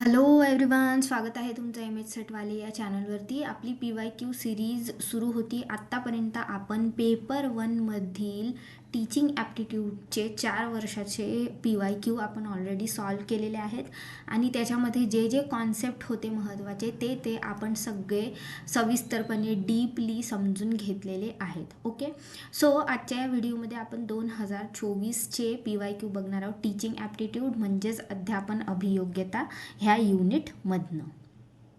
Hello everyone स्वागत आहे तुमचं एम एच सेटवाले या चॅनलवरती आपली पी वाय क्यू सिरीज सुरू होती. आत्तापर्यंत आपण पेपर वनमधील टीचिंग ॲप्टिट्यूडचे चार वर्षाचे पी वाय क्यू आपण ऑलरेडी सॉल्व केलेले आहेत. आणि त्याच्यामध्ये जे जे कॉन्सेप्ट होते महत्त्वाचे ते ते आपण सगळे सविस्तरपणे डीपली समजून घेतलेले आहेत. ओके सो आजच्या या व्हिडिओमध्ये आपण दोन हजार चोवीसचे पी वाय क्यू बघणार आहोत. टीचिंग ॲप्टिट्यूड म्हणजेच अध्यापन अभियोग्यता ह्या युनिटमधनं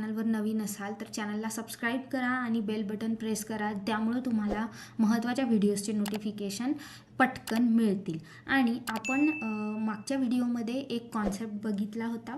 चॅनलवर नवीन असाल तर चॅनलला सबस्क्राईब करा आणि बेल बटन प्रेस करा. त्यामुळं तुम्हाला महत्त्वाच्या व्हिडिओजचे नोटिफिकेशन पटकन मिळतील. आणि आपण मागच्या व्हिडिओमध्ये एक कॉन्सेप्ट बघितला होता.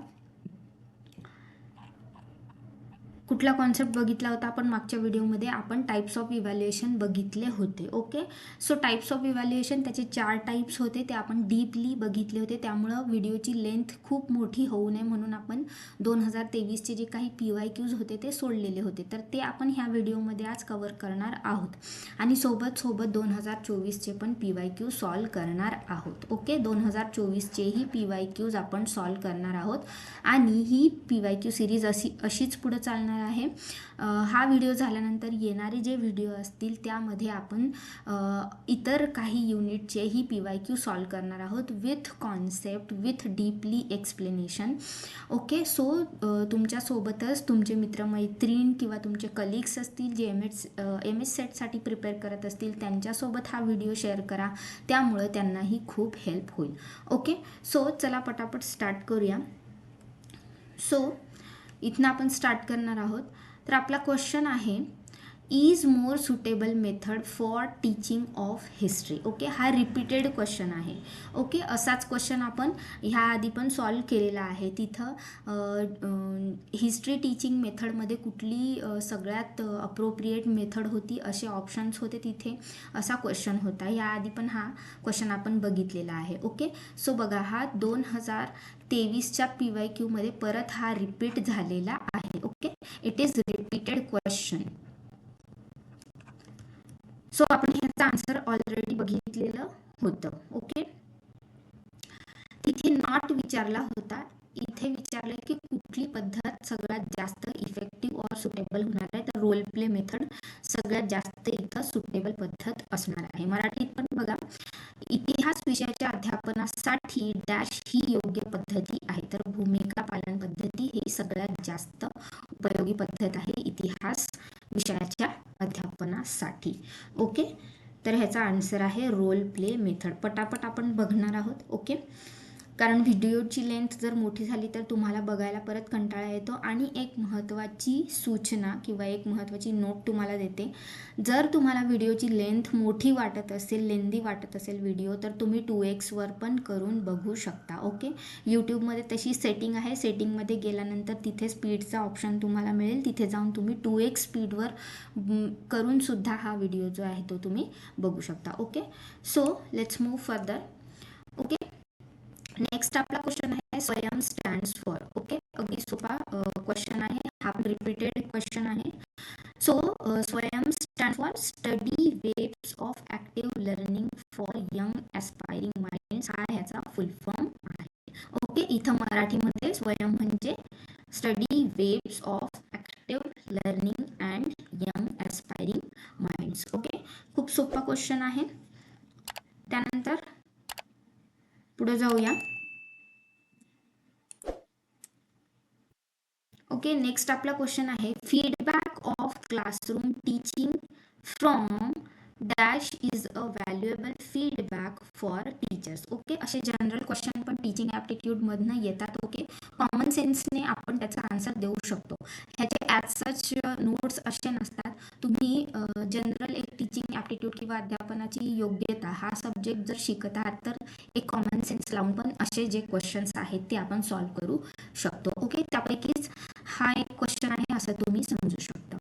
कुठला कॉन्सेप्ट बघितला होता आपण मागच्या व्हिडिओमध्ये आपण टाईप्स ऑफ इव्हॅल्युएशन बघितले होते okay so types of evaluation त्याचे चार टाईप्स होते ते आपण डीपली बघितले होते. त्यामुळं व्हिडिओची लेंथ खूप मोठी होऊ नये म्हणून आपण दोन हजार तेवीसचे जे काही पी वाय क्यूज होते ते सोडलेले होते. तर ते आपण ह्या व्हिडिओमध्ये आज कवर करणार आहोत. आणि सोबत सोबत दोन हजार चोवीसचे पण पी वाय क्यू सॉल्व करणार आहोत ओके दोन हजार चोवीसचेही पी वाय क्यूज आपण सॉल्व करणार आहोत. आणि ही पी वाय क्यू सिरीज अशी अशीच पुढं चालणार आहे. हा व्हिडिओ झाल्यानंतर येणारे जे व्हिडिओ असतील त्यामध्ये आपण इतर काही युनिटचेही पी वाय क्यू सॉल्व करणार आहोत with concept with deeply explanation. Okay so तुमच्यासोबतच तुमचे मित्रमैत्रीण किंवा तुमचे कलिग्स असतील जे एम एच एम एस सेटसाठी प्रिपेअर करत असतील त्यांच्यासोबत हा व्हिडिओ शेअर करा. त्यामुळं त्यांनाही खूप हेल्प होईल. ओके सो चला पटापट स्टार्ट करूया. सो इथनं आपण स्टार्ट करणार आहोत. तर आपला क्वेश्चन आहे is more suitable method for teaching of history okay हा रिपीटेड क्वेश्चन आहे. ओके असाच क्वेश्चन आपण ह्या आधी पण सॉल्व केलेला आहे. तिथं हिस्ट्री टीचिंग मेथडमध्ये कुठली सगळ्यात अप्रोप्रिएट मेथड होती असे ऑप्शन्स होते तिथे असा क्वेश्चन होता. याआधी पण हा क्वेश्चन आपण बघितलेला आहे. ओके सो बघा हा दोन हजार तेवीसच्या पी वाय क्यूमध्ये परत हा रिपीट झालेला आहे. Okay it is repeated question so आपण ह्याचा आन्सर ऑलरेडी बघितलेलं होतं. ओके तिथे नॉट विचारला होता. इथे विचारलं की कुठली पद्धत सगळ्यात जास्त इफेक्टिव्ह और सुटेबल होणार आहे? तर रोल प्ले मेथड सगळ्यात जास्त इथं सुटेबल पद्धत असणार आहे. मराठीत पण बघा इतिहास विषयाच्या अध्यापनासाठी डॅश ही योग्य पद्धती आहे. तर भूमिका पालन पद्धती ही सगळ्यात जास्त उपयोगी पद्धत आहे इतिहास विषयाच्या अध्यापनासाठी. ओके तर ह्याचा आन्सर आहे रोल प्ले मेथड पटापट आपण बघणार आहोत. ओके कारण व्हिडिओची लेंथ जर मोठी झाली तर तुम्हाला बघायला परत कंटाळा येतो. आणि एक महत्त्वाची सूचना किंवा एक महत्त्वाची नोट तुम्हाला देते. जर तुम्हाला व्हिडिओची लेंथ मोठी वाटत असेल लेंदी वाटत असेल व्हिडिओ तर तुम्ही टू एक्सवर पण करून बघू शकता ओके? यूट्यूबमध्ये तशी सेटिंग आहे. सेटिंगमध्ये गेल्यानंतर तिथे स्पीडचा ऑप्शन तुम्हाला मिळेल. तिथे जाऊन तुम्ही टू एक्स स्पीडवर करूनसुद्धा हा व्हिडिओ जो आहे तो तुम्ही बघू शकता okay? So let's move further okay? Next आपला क्वेश्चन आहे स्वयं स्टँड्स फॉर ओके अगदी सोपा क्वेश्चन आहे. हा रिपीटेड क्वेश्चन आहे. So Swayam stand for study webs of active learning for young aspiring minds हा ह्याचा फुल फॉर्म आहे. ओके इथं मराठीमध्ये स्वयं म्हणजे study webs of active learning and young aspiring minds okay खूप सोपा क्वेश्चन आहे. पुढे जाऊया. ओके नेक्स्ट आपला क्वेश्चन आहे feedback of classroom teaching from dash is a valuable feedback for teachers okay असे जनरल क्वेश्चन पण टीचिंग ॲप्टिट्यूडमधनं येतात ओके कॉमन सेन्सने आपण त्याचा आन्सर देऊ शकतो. ह्याचे ॲज सच नोट्स असे नसतात. तुम्ही जनरल एक टीचिंग ॲप्टिट्यूड किंवा अध्यापनाची योग्यता हा सब्जेक्ट जर शिकत आहात तर एक कॉमन सेन्स लावून पण असे जे क्वेश्चन्स आहेत ते आपण सॉल्व्ह करू शकतो ओके त्यापैकीच हा एक क्वेश्चन आहे असं तुम्ही समजू शकता.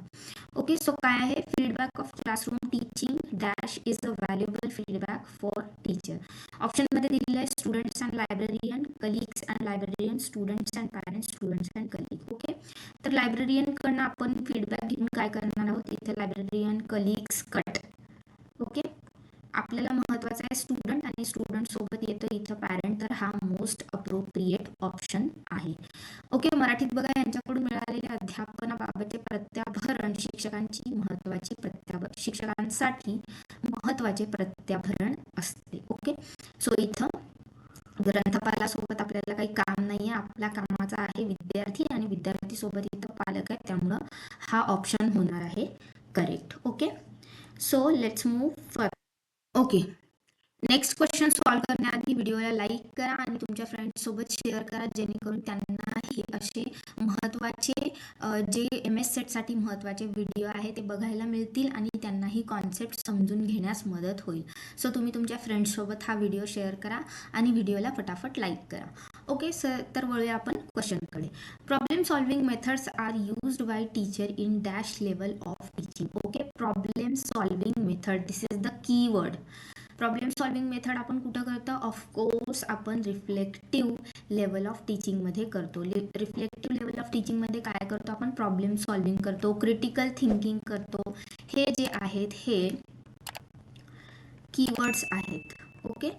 ओके सो काय आहे feedback of classroom teaching dash is a valuable feedback for teacher ऑप्शनमध्ये दिलेलं आहे students and librarian colleagues and librarian students and parents students and colleague okay तर लायब्ररियनकडनं आपण फीडबॅक घेऊन काय करणार आहोत? इथे लायब्ररीयन कलिग्स कट ओके आपल्याला महत्त्वाचं आहे स्टुडंट आणि स्टुडंट सोबत येतं इथं पॅरेंट तर हा मोस्ट अप्रो अप्रोप्रिएट ऑप्शन आहे. ओके मराठीत बघा यांच्याकडून मिळालेले मिळालेल्या अध्यापनाबाबतचे प्रत्याभरण शिक्षकांची महत्वाची प्रत्याभ शिक्षकांसाठी महत्त्वाचे प्रत्याभरण असते. ओके सो इथं ग्रंथपालासोबत आपल्याला काही काम नाही आहे आपल्या कामाचा आहे विद्यार्थी आणि विद्यार्थी सोबत इथं पालक आहे त्यामुळं हा ऑप्शन होणार आहे. Correct okay so let's move fur okay next question solve करण्याआधी व्हिडिओला लाईक करा आणि तुमच्या फ्रेंड्ससोबत शेअर करा जेणेकरून त्यांना हे असे महत्त्वाचे जे एम एस सेटसाठी महत्त्वाचे व्हिडिओ आहे ते बघायला मिळतील आणि त्यांनाही कॉन्सेप्ट समजून घेण्यास मदत होईल. सो तुम्ही तुमच्या फ्रेंड्ससोबत हा व्हिडिओ शेअर करा आणि व्हिडिओला फटाफट लाईक करा. ओके सर तर वळूया आपण क्वेश्चनकडे problem solving methods are used by teacher in dash level of teaching okay problem solving method this is the key word problem solving method आपण कुठं करतो? ऑफकोर्स आपण रिफ्लेक्टिव्ह लेवल ऑफ टीचिंगमध्ये करतो. Reflective level of टीचिंगमध्ये काय करतो? आपण problem solving करतो critical thinking करतो. हे जे आहेत हे कीवर्ड्स आहेत. Okay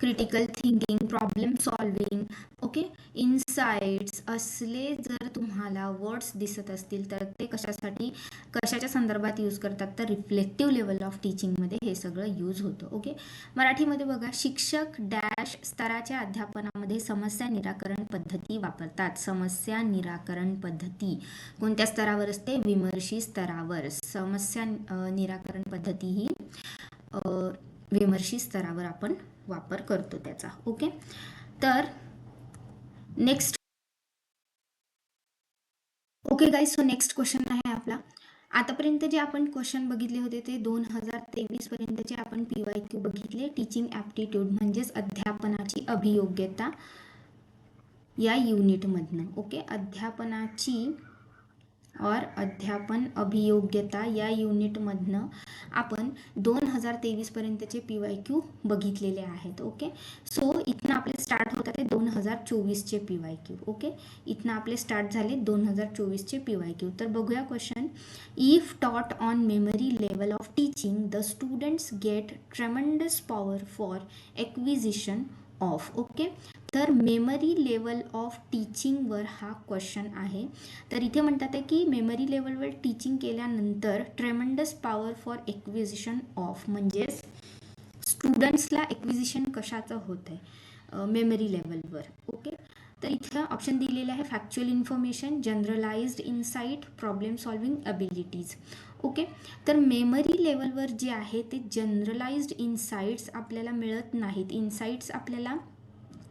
critical thinking problem solving okay insights असले जर तुम्हाला वर्ड्स दिसत असतील तर ते कशासाठी कशाच्या संदर्भात यूज करतात? तर रिफ्लेक्टिव्ह लेवल ऑफ टीचिंगमध्ये हे सगळं यूज होतं ओके मराठीमध्ये बघा शिक्षक डॅश स्तराच्या अध्यापनामध्ये समस्या निराकरण पद्धती वापरतात. समस्या निराकरण पद्धती. कोणत्या स्तरावर असते? विमर्शी स्तरावर. समस्या निराकरण पद्धती ही विमर्शी स्तरावर आपण वापर करतो त्याचा ओके तर next okay guys so next question आहे आपला. आतापर्यंत जे आपण क्वेश्चन बघितले होते ते दोन हजार तेवीस पर्यंतचे आपण पी वाय क्यू बघितले. टीचिंग ॲप्टिट्यूड म्हणजेच अध्यापनाची अभियोग्यता या युनिटमधनं ओके अध्यापनाची और अध्यापन अभियोग्यता या युनिटमधनं आपण दोन हजार तेवीसपर्यंतचे पी वाय क्यू बघितलेले आहेत ओके? सो इथनं आपले स्टार्ट होतात ते दोन हजार चोवीसचे पी वाय क्यू ओके? इथनं आपले स्टार्ट झाले दोन हजार चोवीसचे पी वाय क्यू. तर बघूया question if taught on memory level of teaching the students get tremendous power for acquisition of okay? तर मेमरी लेवल ऑफ टीचिंगवर हा क्वेश्चन आहे. तर इथे म्हणतात आहे की मेमरी लेवलवर टीचिंग केल्यानंतर tremendous power for acquisition of म्हणजेच स्टुडंट्सला एक्विजिशन कशाचं होतं आहे मेमरी लेवलवर ओके तर इथं ऑप्शन दिलेलं आहे factual information generalized insight problem solving abilities okay तर मेमरी लेवलवर जे आहे ते जनरलाइज्ड इन्साईट्स आपल्याला मिळत नाहीत. इन्साईट्स आपल्याला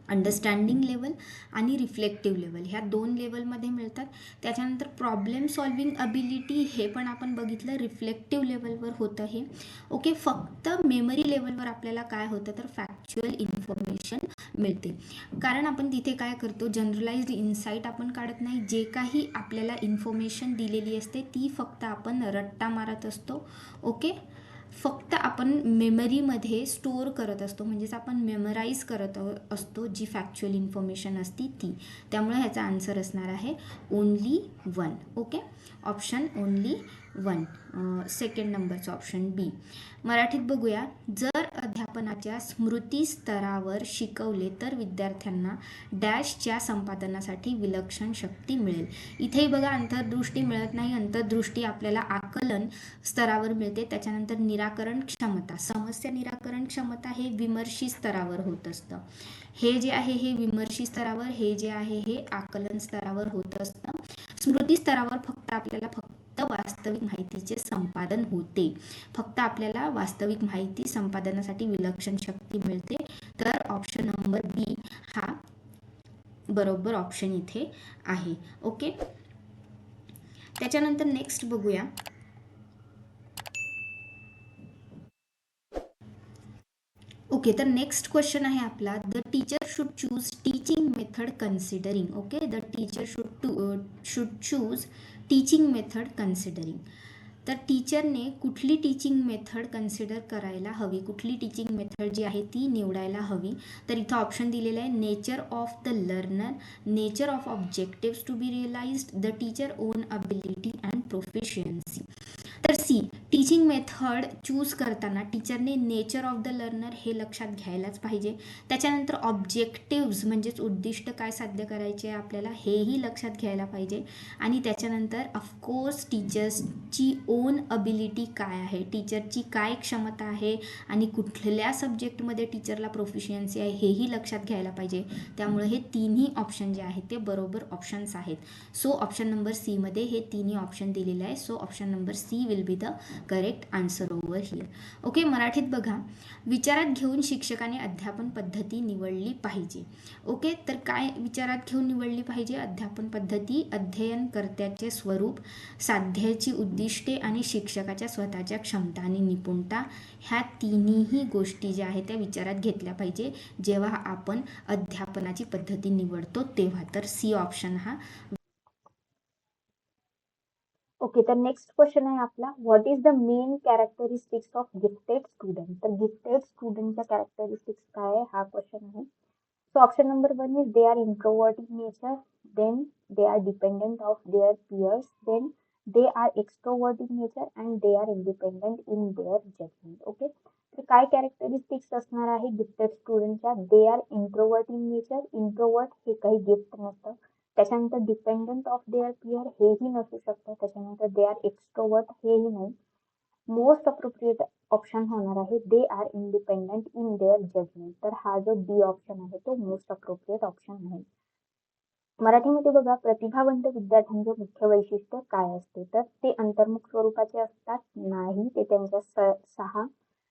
अंडरस्टँडिंग लेवल आणि रिफ्लेक्टिव्ह लेवल ह्या दोन लेवलमध्ये मिळतात. त्याच्यानंतर प्रॉब्लेम सॉल्विंग अबिलिटी हे पण आपण बघितलं रिफ्लेक्टिव्ह लेवलवर होतं हे. ओके फक्त मेमरी लेवलवर आपल्याला काय होतं तर फॅक्च्युअल इन्फॉर्मेशन मिळते. कारण आपण तिथे काय करतो जनरलाइज्ड इन्साईट आपण काढत नाही. जे काही आपल्याला इन्फॉर्मेशन दिलेली असते ती फक्त आपण रट्टा मारत असतो. ओके फक्त आपण मेमरीमध्ये स्टोअर करत असतो. म्हणजेच आपण मेमराईज करत असतो जी फॅक्च्युअल इन्फॉर्मेशन असती ती. त्यामुळे ह्याचा आन्सर असणार आहे only one okay option only one second नंबरचं ऑप्शन बी मराठीत बघूया. जर अध्यापनाच्या स्मृती स्तरावर शिकवले तर विद्यार्थ्यांना डॅशच्या संपादनासाठी विलक्षण शक्ती मिळेल. इथेही बघा अंतर्दृष्टी मिळत नाही. अंतर्दृष्टी आपल्याला आकलन स्तरावर मिळते. त्याच्यानंतर निराकरण क्षमता. समस्या निराकरण क्षमता हे विमर्शी स्तरावर होत असतं. हे जे आहे हे विमर्शी स्तरावर हे जे आहे हे आकलन स्तरावर होत असतं. स्मृती स्तरावर फक्त आपल्याला फक्त वास्तविक माहितीचे संपादन होते. फक्त आपल्याला वास्तविक माहिती संपादनासाठी विलक्षण शक्ती मिळते. तर ऑप्शन नंबर बी हा बरोबर ऑप्शन इथे आहे. ओके त्याच्यानंतर नेक्स्ट बघूया. ओके तर नेक्स्ट क्वेश्चन आहे आपला. The teacher should choose teaching method considering okay the teacher should to should choose teaching method considering तर टीचरने कुठली टीचिंग मेथड कन्सिडर करायला हवी? कुठली टीचिंग मेथड जी आहे ती निवडायला हवी? तर इथं ऑप्शन दिलेलं आहे nature of the learner nature of objectives to be realized the teacher own ability and proficiency C teaching method choose करताना टीचरने नेचर ऑफ द लर्नर हे लक्षात घ्यायलाच पाहिजे. त्याच्यानंतर ऑब्जेक्टिव्ज म्हणजेच उद्दिष्ट काय साध्य करायचे आपल्याला हेही लक्षात घ्यायला पाहिजे. आणि त्याच्यानंतर ऑफकोर्स टीचर्सची ओन अबिलिटी काय आहे? टीचरची काय क्षमता आहे? आणि कुठल्या सब्जेक्टमध्ये टीचरला प्रोफिशियन्सी आहे हेही लक्षात घ्यायला पाहिजे. त्यामुळे हे तिन्ही ऑप्शन जे आहेत ते बरोबर ऑप्शन्स आहेत. सो ऑप्शन नंबर सीमध्ये हे तिन्ही ऑप्शन दिलेलं आहे. So option number C will be the correct answer over here okay मराठीत बघा. विचारात घेऊन शिक्षकाने अध्यापन पद्धती निवडली पाहिजे. ओके तर काय विचारात घेऊन निवडली पाहिजे? अध्यापन पद्धती अध्ययनकर्त्याचे स्वरूप साध्याची उद्दिष्टे आणि शिक्षकाच्या स्वतःच्या क्षमता आणि निपुणता ह्या तिन्ही गोष्टी ज्या आहेत त्या विचारात घेतल्या पाहिजे. जेव्हा आपण अध्यापनाची पद्धती निवडतो तेव्हा. तर सी ऑप्शन हा ओके तर नेक्स्ट क्वेश्चन आहे आपला. What is the main characteristics of gifted student तर गिफ्टेड स्टुडंटच्या कॅरेक्टरिस्टिक्स काय आहे? हा क्वेश्चन आहे. So option number one is they are introvert in nature then they are dependent of their peers then they are extrovert in nature and they are independent in their judgement okay तर काय characteristics असणार आहे gifted स्टुडंटच्या they are introvert in nature introvert हे काही gift नसतं. त्याच्यानंतर dependent of there peer हेही नसू शकतं. त्याच्यानंतर दे आर एक्स्ट्रोवर्ट हेही नाही. मोस्ट अप्रोप्रिएट ऑप्शन होणार आहे. They are independent in their judgement तर हा जो डी ऑप्शन आहे तो मोस्ट अप्रोप्रिएट ऑप्शन आहे. मराठीमध्ये बघा प्रतिभावंत विद्यार्थ्यांचे मुख्य वैशिष्ट्य काय असते? तर ते अंतर्मुख स्वरूपाचे असतात. नाही ते त्यांच्या सहा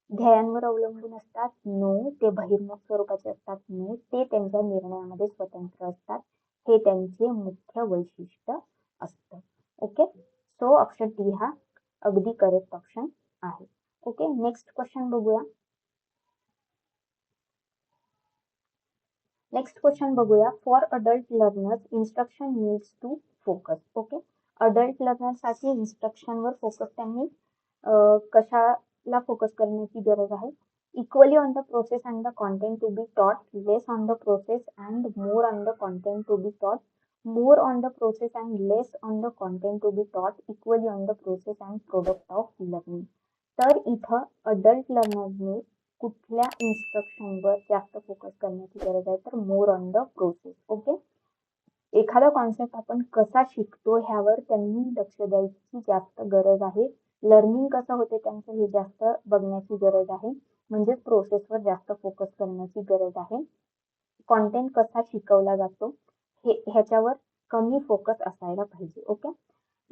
ध्येयांवर अवलंबून असतात. नो ते बहिर्मुख स्वरूपाचे असतात. नो ते त्यांच्या निर्णयामध्ये स्वतंत्र असतात. हे मुख्य वैशिष्ट्य असतं. ओके सो ऑप्शन डी हा अगदी करेक्ट ऑप्शन आहे. ओके नेक्स्ट क्वेश्चन बघूया. नेक्स्ट क्वेश्चन बघूया. For adult learners instruction needs to focus okay adult लर्नरसाठी इन्स्ट्रक्शनवर फोकस त्यांनी कशाला फोकस करण्याची गरज आहे? Equally on the process and the content to be taught, less on the process and more on the content to be taught, more on the process and less on the content to be taught, equally on the process and product of learning. तर इथं adult लर्नरने कुठल्या इन्स्ट्रक्शनवर जास्त focus करण्याची गरज आहे तर more on the process okay एखादा concept आपण कसा शिकतो ह्यावर त्यांनी लक्ष द्यायची जास्त गरज आहे लर्निंग कसं होते त्यांचं हे जास्त बघण्याची गरज आहे म्हणजेच प्रोसेसवर जास्त फोकस करण्याची गरज आहे. कॉन्टेंट कसा शिकवला जातो हे ह्याच्यावर कमी फोकस असायला पाहिजे ओके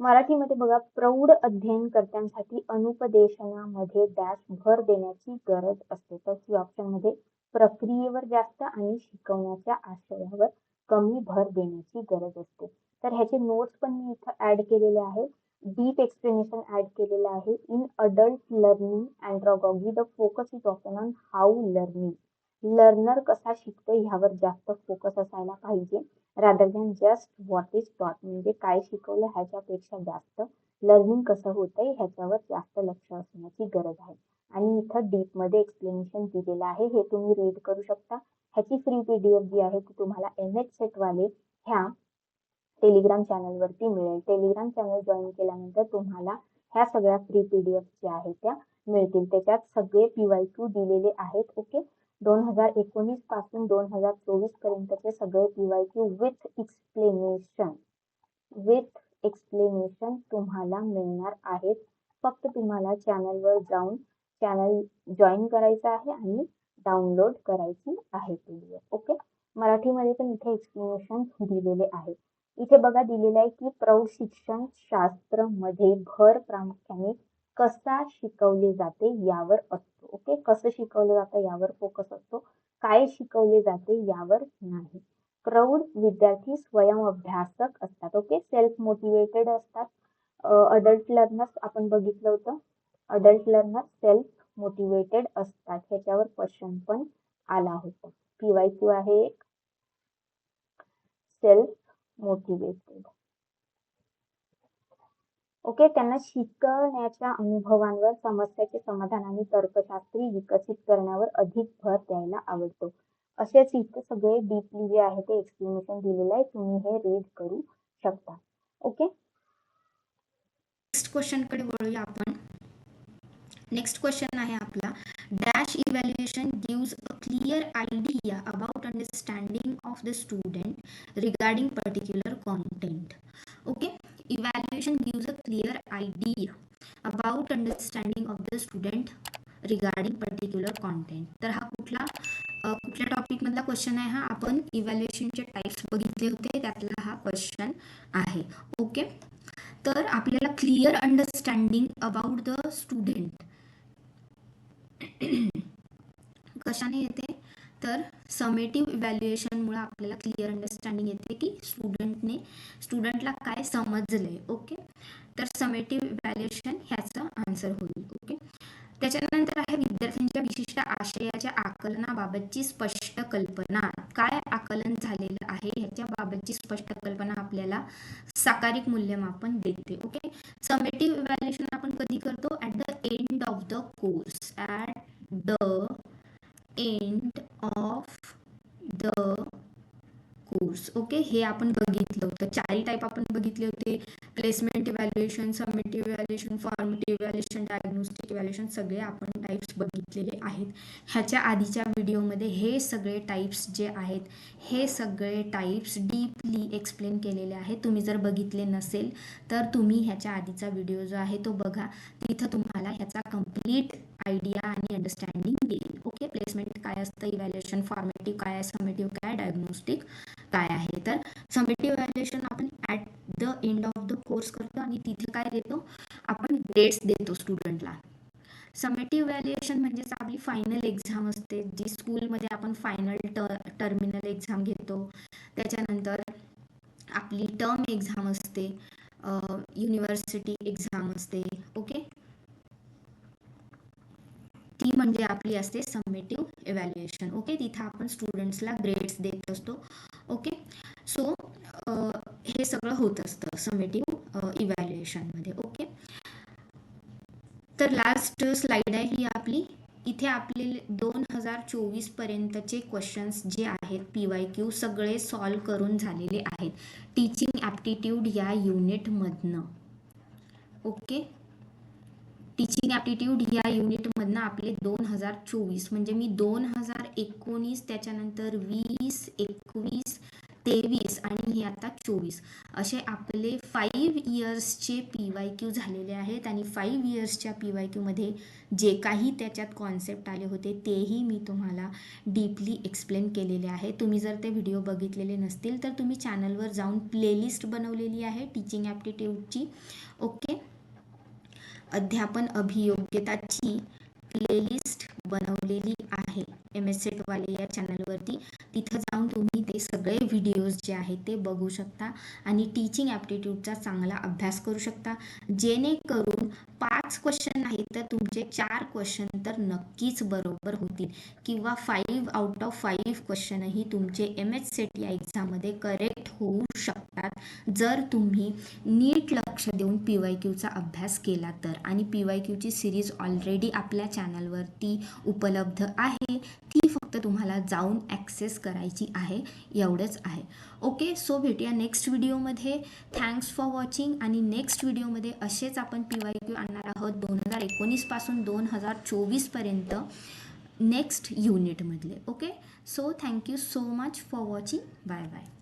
मराठीमध्ये बघा प्रौढ अध्ययनकर्त्यांसाठी अनुपदेशनामध्ये डॅश भर देण्याची गरज असते. तर सी ऑप्शनमध्ये प्रक्रियेवर जास्त आणि शिकवण्याच्या आशयावर कमी भर देण्याची गरज असते. तर ह्याचे नोट्स पण मी इथं ऍड केलेले आहे डीप एक्सप्लेनेशन ऍड केलेलं आहे. In adult learning andragogy the focus is often on how learning learner कसा शिकतो ह्यावर जास्त फोकस असायला पाहिजे rather than just what is taught म्हणजे काय शिकवलं ह्याच्यापेक्षा जास्त लर्निंग कसं होतंय ह्याच्यावर जास्त लक्ष असण्याची गरज आहे. आणि इथं डीपमध्ये एक्सप्लेनेशन दिलेलं आहे. हे तुम्ही रीड करू शकता. ह्याची फ्री पीडीएफ जी आहे ती तुम्हाला एम एच सेटवाले ह्या टेलिग्राम चॅनलवरती मिळेल. टेलिग्राम चॅनल जॉईन केल्यानंतर तुम्हाला ह्या सगळ्या फ्री पी डी एफ ज्या आहेत त्या मिळतील. त्याच्यात सगळे पी वाय क्यू दिलेले आहेत ओके दोन हजार एकोणीसपासून दोन हजार चोवीस पर्यंतचे सगळे P Y Q with explanation with explanation तुम्हाला मिळणार आहेत. फक्त तुम्हाला चॅनलवर जाऊन चॅनल जॉईन करायचं आहे आणि डाउनलोड करायची आहे पी डी एफ ओके मराठीमध्ये पण इथे एक्सप्लेनेशन दिलेले आहेत. इथे बघा दिलेलं आहे की प्रौढ शिक्षण शास्त्रमध्ये भर प्रामुख्याने कसा शिकवले जाते यावर असतो. ओके कसं शिकवलं जातं यावर फोकस असतो. काय शिकवले जाते यावर नाही. प्रौढ विद्यार्थी स्वयं अभ्यासक असतात. ओके सेल्फ मोटिवेटेड असतात अडल्ट लर्नर्स आपण बघितलं होतं. अडल्ट लर्नर सेल्फ मोटिवेटेड असतात. ह्याच्यावर क्वेश्चन पण आला होता. पीवाय क्यू आहे एक. Self motivated. ओके त्यांना शिकवण्याच्या अनुभवांवर समस्याचे समाधान आणि तर्कशास्त्री विकसित करण्यावर अधिक भर द्यायला आवडतो. असेच इथे सगळे डीपली जे आहे ते एक्सप्लेनेशन दिलेलं आहे. तुम्ही हे रीड करू शकता. ओके? क्वेश्चनकडे वळूया आपण. नेक्स्ट क्वेश्चन आहे आपला. Dash evaluation gives a clear idea about understanding of the student regarding particular content okay evaluation gives a clear idea about understanding of the student regarding particular content तर हा कुठला कुठल्या टॉपिकमधला question आहे हा? आपण इव्हॅल्युएशनचे types बघितले होते. त्यातला हा क्वेश्चन आहे. ओके तर आपल्याला clear understanding about the student कशाने येते? तर समेटिव्ह इव्हॅल्युएशनमुळे आपल्याला क्लिअर अंडरस्टँडिंग येते की स्टुडंटने स्टुडंटला काय समजलंय ओके तर समेटिव्ह इव्हॅल्युएशन ह्याचं आन्सर होईल ओके त्याच्यानंतर आहे विद्यार्थ्यांच्या विशिष्ट आशयाच्या आकलनाबाबतची स्पष्ट कल्पना. काय आकलन झालेलं आहे ह्याच्या बाबतची स्पष्ट कल्पना आपल्याला साकारिक मूल्यमापन देते ओके? समेटिव्ह इव्हॅल्युएशन आपण कधी करतो? At the end of the course at the end of the course okay? हे आपण बघितलं होतं. चारही टाईप आपण बघितले होते. Placement evaluation summative evaluation formative evaluation diagnostic evaluation सगळे आपण टाईप्स बघितलेले आहेत. ह्याच्या आधीच्या व्हिडिओमध्ये हे सगळे टाईप्स जे आहेत हे सगळे टाईप्स डीपली एक्सप्लेन केलेले आहेत. तुम्ही जर बघितले नसेल तर तुम्ही ह्याच्या आधीचा व्हिडिओ जो आहे तो बघा. तिथं तुम्हाला ह्याचा कंप्लीट आयडिया आणि अंडरस्टँडिंग येईल ओके प्लेसमेंट काय असतं इव्हॅल्युएशन फॉर्मेटिव्ह काय समेटिव्ह काय डायग्नोस्टिक काय आहे. तर समेटिव्ह इव्हॅल्युएशन आपण at the end of the course करतो आणि तिथे काय देतो? आपण ग्रेड्स देतो स्टुडंटला समेटिव्ह व्हॅल्युएशन म्हणजेच आपली फायनल एक्झाम असते जी स्कूलमध्ये आपण फायनल ट टर्मिनल एक्झाम घेतो. त्याच्यानंतर आपली टर्म एक्झाम असते युनिव्हर्सिटी एक्झाम असते ओके ती म्हणजे आपली असते समेटिव्ह इव्हॅल्युएशन ओके तिथं आपण स्टुडंट्सला ग्रेड्स देत असतो ओके सो हे सगळं होत असतं समेटिव्ह इव्हॅल्युएशनमध्ये ओके तर लास्ट स्लाईड आहे ही आपली. इथे आपले दोन हजार चोवीस पर्यंतचे क्वेश्चन्स जे आहेत पी वाय क्यू सगळे सॉल्व करून झालेले आहेत. टीचिंग ॲप्टिट्यूड या युनिटमधनं ओके टीचिंग ॲप्टिट्यूड या युनिटमधनं आपले दोन हजार चोवीस. म्हणजे मी दोन हजार एकोणीस त्याच्यानंतर वीस एकवीस तेवीस आणि हे आता चोवीस. असे आपले फाईव्ह इयर्सचे पी वाय क्यू झालेले आहेत आणि फाईव्ह इयर्सच्या पी वाय क्यूमध्ये जे काही त्याच्यात कॉन्सेप्ट आले होते तेही मी तुम्हाला डीपली एक्सप्लेन केलेले आहे. तुम्ही जर ते व्हिडिओ बघितलेले नसतील तर तुम्ही चॅनलवर जाऊन प्लेलिस्ट बनवलेली आहे टीचिंग ॲप्टिट्यूडची ओके अध्यापन अभियोग्यताची प्लेलिस्ट बनवलेली आहे. एम एस सेटवाले या चॅनलवरती तिथं जाऊन तुम्ही ते सगळे व्हिडिओज जे आहेत ते बघू शकता. आणि टीचिंग ॲप्टिट्यूडचा चांगला अभ्यास करू शकता. जेणेकरून पाच क्वेश्चन आहेत तर तुमचे चार क्वेश्चन तर नक्कीच बरोबर होतील. किंवा फाईव्ह आउट ऑफ फाईव्ह क्वेश्चनही तुमचे एम एच सेट या एक्झाममध्ये करेक्ट होऊ शकतात. जर तुम्ही नीट लक्ष देऊन पी वाय क्यूचा अभ्यास केला तर. आणि पी वाय क्यूची सिरीज ऑलरेडी आपल्या चॅनलवरती उपलब्ध आहे. ती फक्त तुम्हाला जाऊन ॲक्सेस करायची आहे. एवढंच आहे. ओके सो भेटूया नेक्स्ट व्हिडिओमध्ये थँक्स फॉर वॉचिंग आणि नेक्स्ट व्हिडिओमध्ये असेच आपण पी वाय क्यू आणणार आहोत दोन हजार एकोणीसपासून दोन हजार चोवीसपर्यंत next युनिटमधले okay so thank you so much for watching bye bye